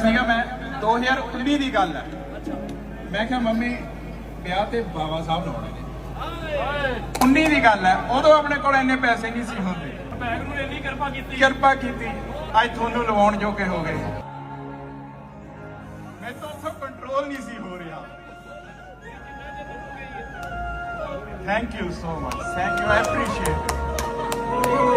ਸੀਗਾ ਮੈਂ 2019 ਦੀ ਗੱਲ ਹੈ। ਮੈਂ ਕਿਹਾ, ਮੰਮੀ, ਵਿਆਹ ਤੇ ਬਾਬਾ ਸਾਹਿਬ ਲਾਉਣੇ ਨੇ। 19 ਦੀ ਗੱਲ ਹੈ। ਉਦੋਂ ਆਪਣੇ ਕੋਲ ਇੰਨੇ ਪੈਸੇ ਨਹੀਂ ਸੀ ਹੁੰਦੇ। ਭੈਣ ਨੂੰ ਇੰਨੀ ਕਿਰਪਾ ਕੀਤੀ। ਕਿਰਪਾ ਕੀਤੀ ਅੱਜ ਤੁਹਾਨੂੰ ਲਵਾਉਣ ਜੋਗੇ ਹੋ ਗਏ। ਮੈਂ ਤਾਂ ਉੱਥੋਂ ਕੰਟਰੋਲ ਨਹੀਂ ਸੀ ਹੋ ਰਿਹਾ। Thank you so much thank you I appreciate ਪਾਵੇ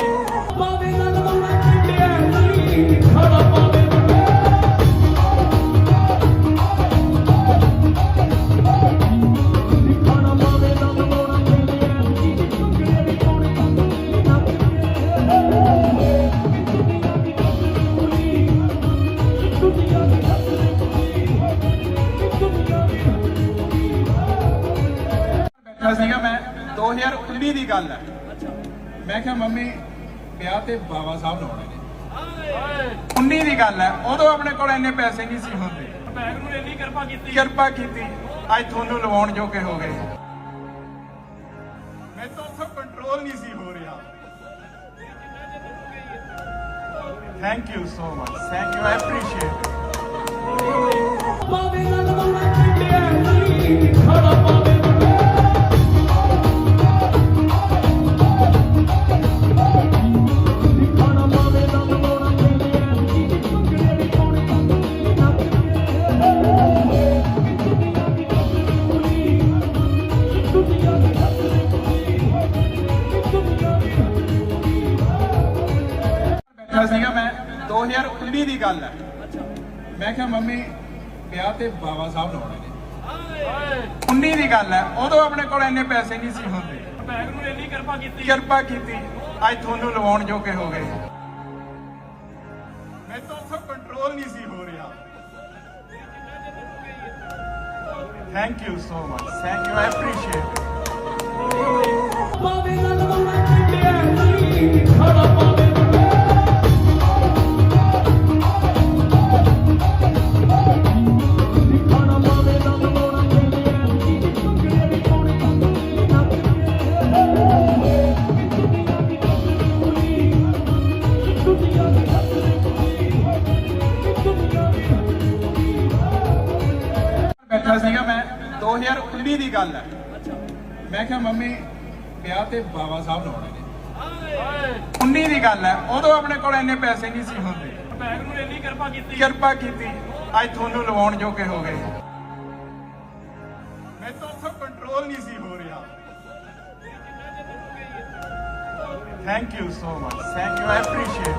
ਬੈਠਾ ਸੀਗਾ ਮੈਂ 2019 ਦੀ ਗੱਲ ਹੈ। ਮੈਂ ਕਿਹਾ, ਮੰਮੀ, ਵਿਆਹ ਤੇ ਬਾਬਾ ਸਾਹਿਬ ਲਾਉਣੇ ਨੇ। 19 ਦੀ ਗੱਲ ਹੈ। ਉਦੋਂ ਆਪਣੇ ਕੋਲ ਇੰਨੇ ਪੈਸੇ ਨਹੀਂ ਸੀ ਹੁੰਦੇ। ਭੈਣ ਨੂੰ ਇੰਨੀ ਕਿਰਪਾ ਕੀਤੀ। ਕਿਰਪਾ ਕੀਤੀ ਅੱਜ ਤੁਹਾਨੂੰ ਲਵਾਉਣ ਜੋਗੇ ਹੋ ਗਏ। ਮੈਂ ਤਾਂ ਉੱਥੋਂ ਕੰਟਰੋਲ ਨਹੀਂ ਸੀ ਹੋ ਰਿਹਾ। Thank you so much thank you I appreciate ਪਾਵੇ ਨਾ ਲਵਾਉਣਾ ਖੰਡਿਆ ਨਹੀਂ ਖੜਾ ਬੈਠਾ ਸੀਗਾ ਮੈਂ 2019 ਦੀ ਗੱਲ ਹੈ। ਮੈਂ ਕਿਹਾ, ਮੰਮੀ, ਵਿਆਹ ਤੇ ਬਾਬਾ ਸਾਹਿਬ ਲਾਉਣੇ ਨੇ। 19 ਦੀ ਗੱਲ ਹੈ। ਉਦੋਂ ਆਪਣੇ ਕੋਲ ਇੰਨੇ ਪੈਸੇ ਨਹੀਂ ਸੀ ਹੁੰਦੇ। ਭੈਣ ਨੂੰ ਇੰਨੀ ਕਿਰਪਾ ਕੀਤੀ। ਕਿਰਪਾ ਕੀਤੀ ਅੱਜ ਤੁਹਾਨੂੰ ਲਵਾਉਣ ਜੋਗੇ ਹੋ ਗਏ। ਮੈਂ ਤਾਂ ਉੱਥੋਂ ਕੰਟਰੋਲ ਨਹੀਂ ਸੀ ਹੋ ਰਿਹਾ। Thank you so much thank you I appreciate ਬੈਠਾ ਸੀਗਾ ਮੈਂ 2019 ਦੀ ਗੱਲ ਹੈ। ਮੈਂ ਕਿਹਾ ਮੰਮੀ ਵਿਆਹ ਤੇ ਬਾਬਾ ਸਾਹਿਬ ਲਾਉਣੇ ਨੇ 19 ਦੀ ਗੱਲ ਹੈ। ਉਦੋਂ ਆਪਣੇ ਕੋਲ ਇੰਨੇ ਪੈਸੇ ਨਹੀਂ ਸੀ ਹੁੰਦੇ। ਭੈਣ ਨੂੰ ਇੰਨੀ ਕਿਰਪਾ ਕੀਤੀ। ਕਿਰਪਾ ਕੀਤੀ। ਅੱਜ ਤੁਹਾਨੂੰ ਲਵਾਉਣ ਜੋਗੇ ਹੋ ਗਏ। ਮੈਂ ਤਾਂ ਉੱਥੋਂ ਕੰਟਰੋਲ ਨਹੀਂ ਸੀ ਹੋ ਰਿਹਾ। Thank you so much thank you I appreciate